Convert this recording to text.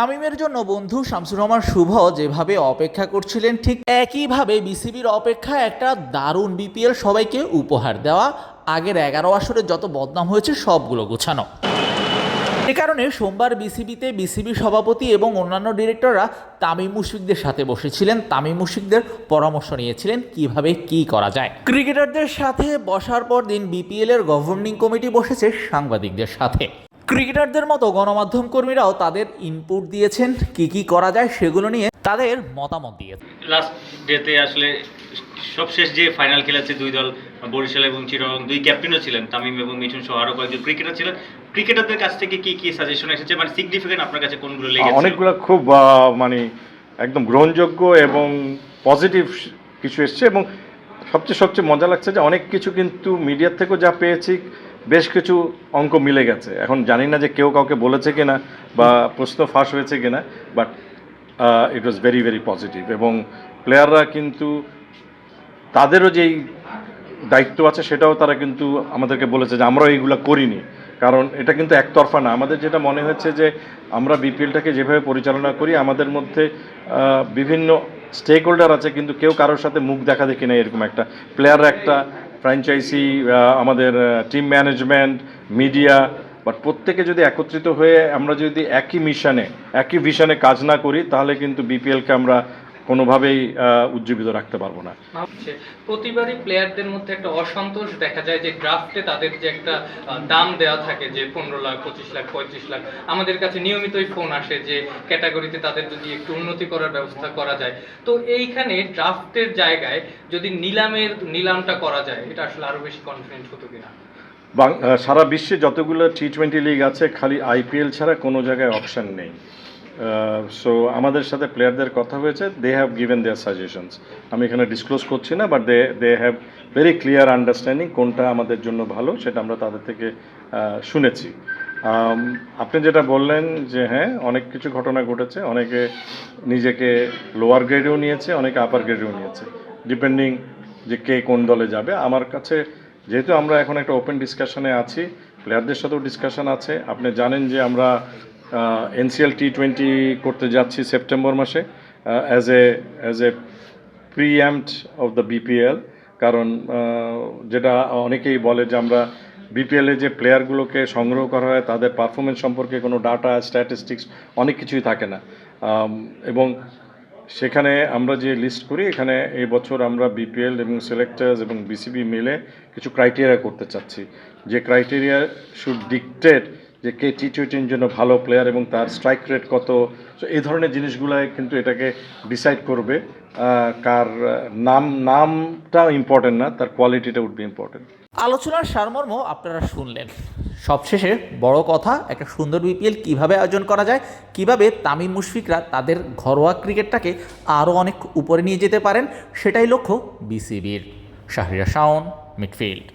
তামিমের জন্য বন্ধু শামসুর রহমান শুভ যেভাবে অপেক্ষা করছিলেন, ঠিক একইভাবে বিসিবির অপেক্ষা একটা দারুণ বিপিএল সবাইকে উপহার দেওয়া, আগের এগারো আসরে যত বদনাম হয়েছে সবগুলো গোছানো। এ কারণে সোমবার বিসিবিতে বিসিবি সভাপতি এবং অন্যান্য ডিরেক্টররা তামিম মুশফিকদের সাথে বসেছিলেন। তামিম মুশফিকদের পরামর্শ নিয়েছিলেন কীভাবে কি করা যায়। ক্রিকেটারদের সাথে বসার পর দিন বিপিএল এর গভর্নিং কমিটি বসেছে সাংবাদিকদের সাথে। ক্রিকেটারদের মতো গণমাধ্যম কর্মীরাও তাদের ইনপুট দিয়েছেন কি কি করা যায় সেগুলো নিয়ে তাদের মতামত দিয়েছে লাস্ট ডেতে আসলে সবশেষ যে ফাইনাল খেলেছে দুই দল বরিশাল এবং চিরং দুই ক্যাপ্টেনও ছিলেন তামিম এবং মিঠুন সহ আরও কয়েকজন ক্রিকেটার ছিলেন। ক্রিকেটারদের কাছ থেকে কি কি সাজেশন এসেছে? মানে সিগনিফিকেন্ট আপনার কাছে কোনগুলো লেগেছে? অনেকগুলো খুব আহ, মানে একদম গ্রহণযোগ্য এবং পজিটিভ কিছু এসছে এবং সবচেয়ে সবচেয়ে মজা লাগছে যে অনেক কিছু কিন্তু মিডিয়ার থেকেও যা পেয়েছি বেশ কিছু অঙ্ক মিলে গেছে। এখন জানি না যে কেউ কাউকে বলেছে কিনা বা প্রশ্ন ফাঁস হয়েছে কিনা but it was very very positive এবং প্লেয়াররা কিন্তু তাদেরও যেই দায়িত্ব আছে সেটাও তারা কিন্তু আমাদেরকে বলেছে যে আমরাও এইগুলো করিনি। কারণ এটা কিন্তু একতরফা না। আমাদের যেটা মনে হচ্ছে যে আমরা বিপিএলটাকে যেভাবে পরিচালনা করি, আমাদের মধ্যে বিভিন্ন স্টেক হোল্ডার আছে কিন্তু কেউ কারোর সাথে মুখ দেখা দেখি না এরকম একটা। প্লেয়াররা একটা ফ্র্যাঞ্চাইজি আমাদের টিম ম্যানেজমেন্ট মিডিয়া বাট প্রত্যেকে যদি একত্রিত হয়ে আমরা যদি একই মিশনে একই ভিশনে কাজ না করি, তাহলে কিন্তু বিপিএলকে আমরা কোনোভাবেই উজ্জীবিত রাখতে পারব না। প্রতিবারই প্লেয়ারদের মধ্যে একটা অসন্তোষ দেখা যায় যে ড্রাফটে তাদের যে একটা দাম দেওয়া থাকে যে পনেরো লাখ পঁচিশ লাখ পঁয়ত্রিশ লাখ আমাদের কাছে নিয়মিতই ফোন আসে যে ক্যাটাগরিতে তাদের যদি একটু উন্নতি করার ব্যবস্থা করা যায়। তো এইখানে ড্রাফটের জায়গায় যদি নিলামের নিলামটা করা যায় এটা আসলে আরও বেশি কনফিডেন্ট হতো কিনা? সারা বিশ্বে যতগুলো টি টোয়েন্টি লিগ আছে খালি আইপিএল ছাড়া কোনো জায়গায় অপশন নেই। সো আমাদের সাথে প্লেয়ারদের কথা হয়েছে they have given their suggestions আমি এখানে ডিসক্লোজ করছি না but they they have very clear understanding কোনটা আমাদের জন্য ভালো, সেটা আমরা তাদের থেকে শুনেছি। আপনি যেটা বললেন যে হ্যাঁ অনেক কিছু ঘটনা ঘটেছে, অনেকে নিজেকে লোয়ার গ্রেডেও নিয়েছে, অনেকে আপার গ্রেডেও নিয়েছে। ডিপেন্ডিং যে কে কোন দলে যাবে, আমার কাছে যেহেতু আমরা এখন একটা ওপেন ডিসকাশনে আছি প্লেয়ারদের সাথেও ডিসকাশন আছে, আপনি জানেন যে আমরা এনসিএল টি টোয়েন্টি করতে যাচ্ছি সেপ্টেম্বর মাসে অ্যাজ এ অ্যাজ এ প্রিএমড অফ দ্য বিপিএল কারণ যেটা অনেকেই বলে যে আমরা বিপিএলে যে প্লেয়ারগুলোকে সংগ্রহ করা হয়, তাদের পারফরমেন্স সম্পর্কে কোনো ডাটা স্ট্যাটিস্টিক্স অনেক কিছুই থাকে না। এবং সেখানে আমরা যে লিস্ট করি, এখানে এই বছর আমরা বিপিএল এবং সিলেক্টার্স এবং বিসিবি মিলে কিছু ক্রাইটেরিয়া করতে চাচ্ছি। যে ক্রাইটেরিয়া শুড ডিকটেট যে কে টি টোয়েন্টির জন্য ভালো প্লেয়ার এবং তার স্ট্রাইক রেট কত? So, এই ধরনের জিনিসগুলাই কিন্তু এটাকে ডিসাইড করবে। কার নাম নামটা ইম্পর্টেন্ট না, তার কোয়ালিটিটা উঠবে ইম্পর্টেন্ট আলোচনার সারমর্ম আপনারা শুনলেন। সবশেষে বড় কথা, একটা সুন্দর বিপিএল কীভাবে আয়োজন করা যায়, কীভাবে তামিম মুশফিকরা তাদের ঘরোয়া ক্রিকেটটাকে আরও অনেক উপরে নিয়ে যেতে পারেন, সেটাই লক্ষ্য বিসিবির শাহরিয়া শাওন মিডফিল্ড